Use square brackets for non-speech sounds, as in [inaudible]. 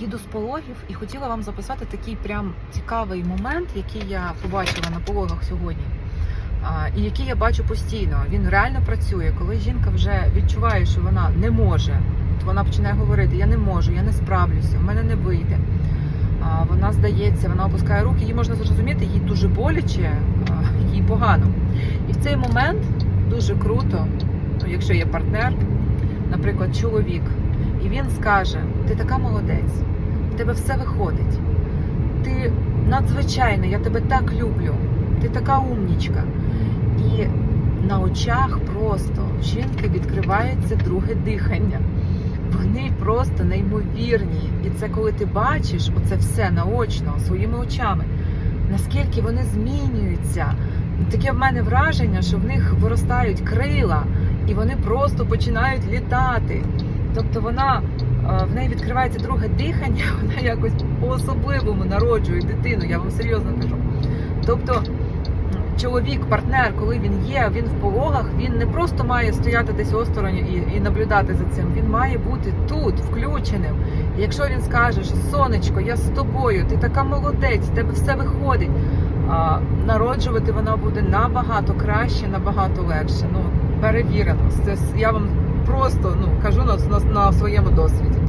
їду з пологів і хотіла вам записати такий прям цікавий момент, який я побачила на пологах сьогодні. І який я бачу постійно. Він реально працює. Коли жінка вже відчуває, що вона не може, от вона починає говорити: Я не можу, я не справлюся, в мене не вийде. Вона здається, вона опускає руки, її можна зрозуміти, їй дуже боляче, їй погано. І в цей момент дуже круто, ну, якщо є партнер, наприклад, чоловік, і він скаже: Ти така молодець, в тебе все виходить. Ти надзвичайна, я тебе так люблю, ти така умнічка. І на очах просто в жінки відкривається друге дихання. Вони просто неймовірні. І це коли ти бачиш оце все наочно, своїми очами, наскільки вони змінюються. Таке в мене враження, що в них виростають крила, і вони просто починають літати. Тобто вона е, в неї відкривається друге дихання, [laughs] вона якось по-особливому народжує дитину, я вам серйозно кажу. Тобто чоловік, партнер, коли він є, він в пологах, він не просто має стояти десь осторонь і, і наблюдати за цим. Він має бути тут, включеним. Якщо він скаже, що сонечко, я з тобою, ти така молодець, тебе все виходить. Народжувати вона буде набагато краще, набагато легше. Ну перевірено. Це я вам просто ну кажу на, на, на своєму досвіді.